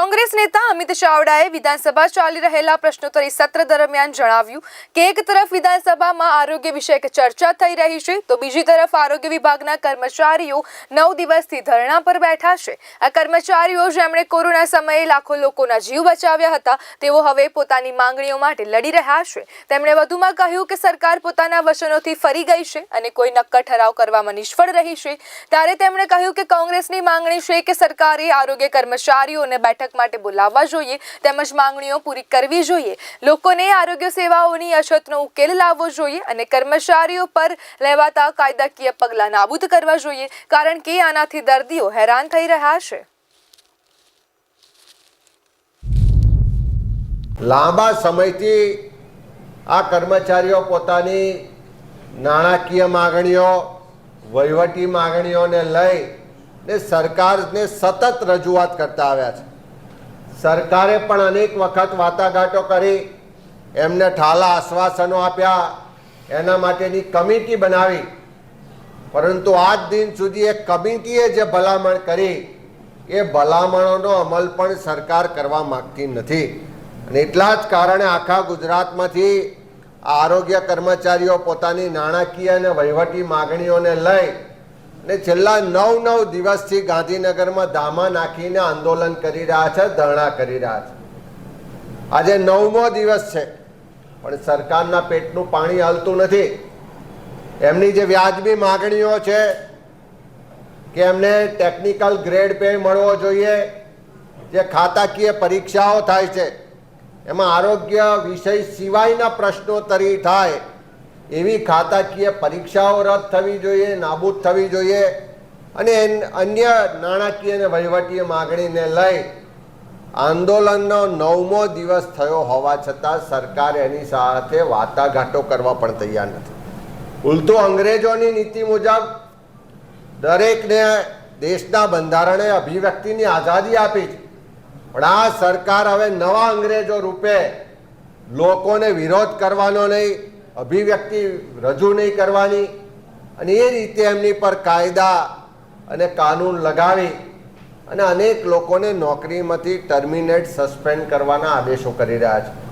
કોંગ્રેસ નેતા અમિત ચાવડાએ વિધાનસભા ચાલી રહેલા પ્રશ્નોત્તરી સત્ર દરમિયાન જણાવ્યું કે એક તરફ વિધાનસભામાં આરોગ્ય વિષયક ચર્ચા થઈ રહી છે, તો બીજી તરફ આરોગ્ય વિભાગના કર્મચારીઓ નવ દિવસથી ધરણા પર બેઠા છે. આ કર્મચારીઓ જેમણે કોરોના સમયે લાખો લોકોના જીવ બચાવ્યા હતા, તેઓ હવે પોતાની માંગણીઓ માટે લડી રહ્યા છે. તેમણે વધુમાં કહ્યું કે સરકાર પોતાના વચનોથી ફરી ગઈ છે અને કોઈ નક્કર ઠરાવ કરવામાં નિષ્ફળ રહી છે. ત્યારે તેમણે કહ્યું કે કોંગ્રેસની માંગણી છે કે સરકારે આરોગ્ય કર્મચારીઓને બેઠક માટે બોલાવવા જોઈએ, તેમજ માંગણીઓ પૂરી કરવી જોઈએ. લોકોને આરોગ્ય સેવાઓની અછતનો ઉકેલ લાવવો જોઈએ અને કર્મચારીઓ પર લેવાતા કાયદાકીય પગલાં નાબૂદ કરવા જોઈએ, કારણ કે આનાથી દર્દીઓ હેરાન થઈ રહ્યા છે. લાંબા સમયથી આ કર્મચારીઓ પોતાની નાણાકીય માગણીઓ, વહીવટી માગણીઓને લઈ ને સરકારને સતત રજૂઆત કરતા આવ્યા છે. સરકારે પણ અનેક વખત વાટાઘાટો કરી, એમને ઠાલા આશ્વાસનો આપ્યા, એના માટેની કમિટી બનાવી. પરંતુ આજ દિન સુધી એ કમિટીએ જે ભલામણ કરી, એ ભલામણોનો અમલ પણ સરકાર કરવા માગતી નથી. અને એટલા જ કારણે આખા ગુજરાતમાંથી આરોગ્ય કર્મચારીઓ પોતાની નાણાકીય અને વહીવટી માગણીઓને લઈ અને છેલ્લા નવ નવ દિવસથી ગાંધીનગરમાં ધામા નાખીને આંદોલન કરી રહ્યા છે, ધરણા કરી રહ્યા છે. આજે નવમો દિવસ છે, પણ સરકારના પેટનું પાણી હાલતું નથી. એમની જે વ્યાજબી માગણીઓ છે કે એમને ટેકનિકલ ગ્રેડ પે મળવો જોઈએ, જે ખાતાકીય પરીક્ષાઓ થાય છે, એમાં આરોગ્ય વિષય સિવાયના પ્રશ્નોત્તરી થાય. એવી ખાતાકીય પરીક્ષાઓ રદ થવી જોઈએ, નાબૂદ થવી જોઈએ અને અન્ય નાણાકીય અને વહીવટીય માગણીને લઈ આંદોલનનો નવમો દિવસ થયો હોવા છતાં સરકાર એની સાથે વાટાઘાટો કરવા પણ તૈયાર નથી. ઉલટું અંગ્રેજોની નીતિ મુજબ દરેકને દેશના બંધારણે અભિવ્યક્તિની આઝાદી આપી છે. પણ આ સરકાર હવે નવા અંગ્રેજો રૂપે લોકોને વિરોધ કરવાનો નહીં અભિવ્યક્તિ રજૂ નહીં કરવાની અને એ રીતે એમની પર કાયદા અને કાનૂન લગાવી અને અનેક લોકોને નોકરીમાંથી ટર્મિનેટ સસ્પેન્ડ કરવાના આદેશો કરી રહ્યા છે.